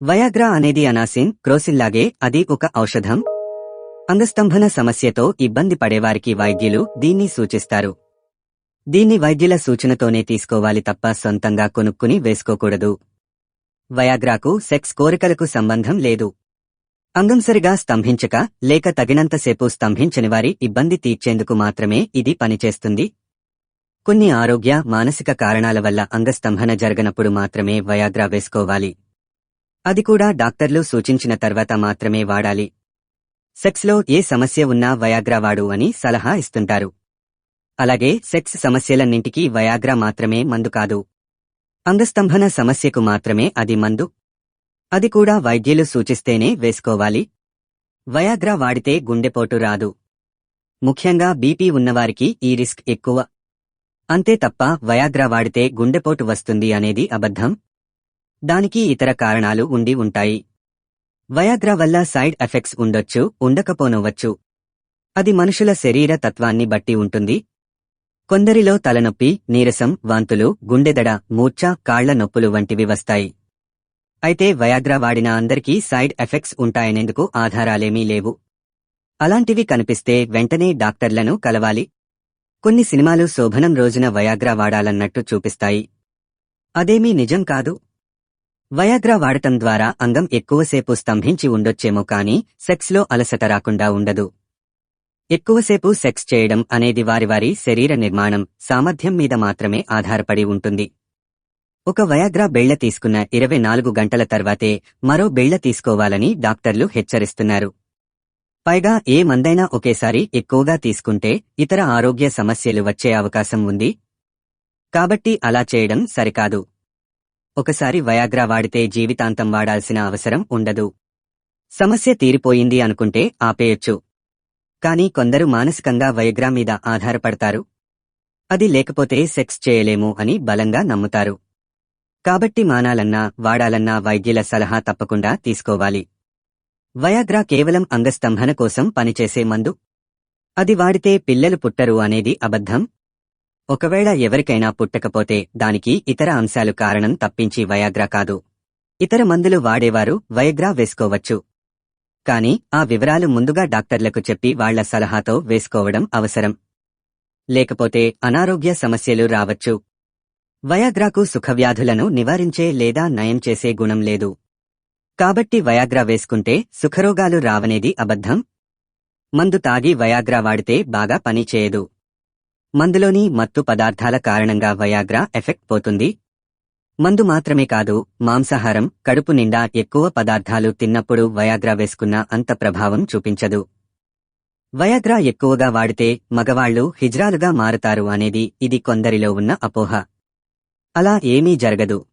Viagra అనేది Anacin క్రోసిల్లాగే అది ఒక ఔషధం. అంగస్తంభన సమస్యతో ఇబ్బంది పడేవారికి వైద్యులు దీన్ని సూచిస్తారు. దీన్ని వైద్యుల సూచనతోనే తీసుకోవాలి తప్ప సొంతంగా కొనుక్కుని వేసుకోకూడదు. వయాగ్రాకు సెక్స్ కోరికలకు సంబంధం లేదు. అంగం సరిగా స్తంభించక లేక తగినంతసేపు స్తంభించని వారి ఇబ్బంది తీర్చేందుకు మాత్రమే ఇది పనిచేస్తుంది. కొన్ని ఆరోగ్య మానసిక కారణాల వల్ల అంగస్తంభన జరగనప్పుడు మాత్రమే వయాగ్రా వేసుకోవాలి. అది కూడా డాక్టర్లు సూచించిన తర్వాత మాత్రమే వాడాలి. సెక్స్లో ఏ సమస్య ఉన్నా వయాగ్రా వాడు అని సలహా ఇస్తుంటారు. అలాగే సెక్స్ సమస్యలన్నింటికీ వయాగ్రా మాత్రమే మందు కాదు. అంగస్తంభన సమస్యకు మాత్రమే అది మందు. అది కూడా వైద్యులు సూచిస్తేనే వేసుకోవాలి. వయాగ్రా వాడితే గుండెపోటు రాదు. ముఖ్యంగా బీపీ ఉన్నవారికి ఈ రిస్క్ ఎక్కువ. అంతే తప్ప వయాగ్రా వాడితే గుండెపోటు వస్తుంది అనేది అబద్ధం. దానికి ఇతర కారణాలు ఉండి ఉంటాయి. వయాగ్రా వల్ల సైడ్ ఎఫెక్ట్స్ ఉండొచ్చు ఉండకపోనవచ్చు అది మనుషుల శరీర తత్వాన్ని బట్టి ఉంటుంది. కొందరిలో తలనొప్పి నీరసం వాంతులు గుండెదడ మూర్ఛ కాళ్ళ నొప్పులు వంటివి వస్తాయి. అయితే వయాగ్రా వాడిన అందరికీ సైడ్ ఎఫెక్ట్స్ ఉంటాయనేందుకు ఆధారాలేమీ లేవు. అలాంటివి కనిపిస్తే వెంటనే డాక్టర్లను కలవాలి. కొన్ని సినిమాలు శోభనం రోజున వయాగ్రా వాడాలన్నట్టు చూపిస్తాయి. అదేమీ నిజం కాదు. వయాగ్రా వాడటం ద్వారా అంగం ఎక్కువసేపు స్తంభించి ఉండొచ్చేమో కాని సెక్స్లో అలసట రాకుండా ఉండదు. ఎక్కువసేపు సెక్స్ చేయడం అనేది వారి వారి శరీర నిర్మాణం సామర్థ్యం మీద మాత్రమే ఆధారపడి ఉంటుంది. ఒక వయాగ్రా బెళ్ళ తీసుకున్న ఇరవై నాలుగు గంటల తర్వాతే మరో బెళ్ళ తీసుకోవాలని డాక్టర్లు హెచ్చరిస్తున్నారు. పైగా ఏ మందైనా ఒకేసారి ఎక్కువగా తీసుకుంటే ఇతర ఆరోగ్య సమస్యలు వచ్చే అవకాశం ఉంది. కాబట్టి అలా చేయడం సరికాదు. ఒకసారి వయాగ్రా వాడితే జీవితాంతం వాడాల్సిన అవసరం ఉండదు. సమస్య తీరిపోయింది అనుకుంటే ఆపేయొచ్చు. కానీ కొందరు మానసికంగా వయగ్రా మీద ఆధారపడతారు. అది లేకపోతే సెక్స్ చేయలేము అని బలంగా నమ్ముతారు. కాబట్టి మానాలన్నా వాడాలన్నా వైద్యుల సలహా తప్పకుండా తీసుకోవాలి. వయాగ్రా కేవలం అంగస్తంభన కోసం పనిచేసే మందు. అది వాడితే పిల్లలు పుట్టరు అనేది అబద్ధం. ఒకవేళ ఎవరికైనా పుట్టకపోతే దానికి ఇతర అంశాలు కారణం తప్పించి వయాగ్రా కాదు. ఇతర మందులు వాడేవారు వయగ్రా వేసుకోవచ్చు. కానీ ఆ వివరాలు ముందుగా డాక్టర్లకు చెప్పి వాళ్ళ సలహాతో వేసుకోవడం అవసరం. లేకపోతే అనారోగ్య సమస్యలు రావచ్చు. వయాగ్రాకు సుఖవ్యాధులను నివారించే లేదా నయం చేసే గుణం లేదు. కాబట్టి వయాగ్రా వేసుకుంటే సుఖరోగాలు రావనేది అబద్ధం. మందు తాగి వయాగ్రా వాడితే బాగా పనిచేయదు మందులోని మత్తు పదార్థాల కారణంగా వయాగ్రా ఎఫెక్ట్ పోతుంది. మందు మాత్రమే కాదు మాంసాహారం కడుపు నిండా ఎక్కువ పదార్థాలు తిన్నప్పుడు వయాగ్రా వేసుకున్న అంత ప్రభావం చూపించదు. వయాగ్రా ఎక్కువగా వాడితే మగవాళ్ళు హిజ్రాలుగా మారతారు అనేది ఇది కొందరిలో ఉన్న అపోహ. అలా ఏమీ జరగదు.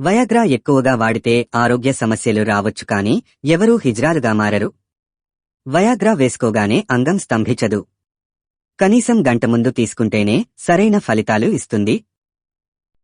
వయాగ్రా ఎక్కువగా వాడితే ఆరోగ్య సమస్యలు రావచ్చు కాని ఎవరూ హిజ్రాలుగా మారరు? వయాగ్రా వేసుకోగానే అంగం స్తంభించదు. కనీసం గంట ముందు తీసుకుంటేనే సరైన ఫలితాలు ఇస్తుంది.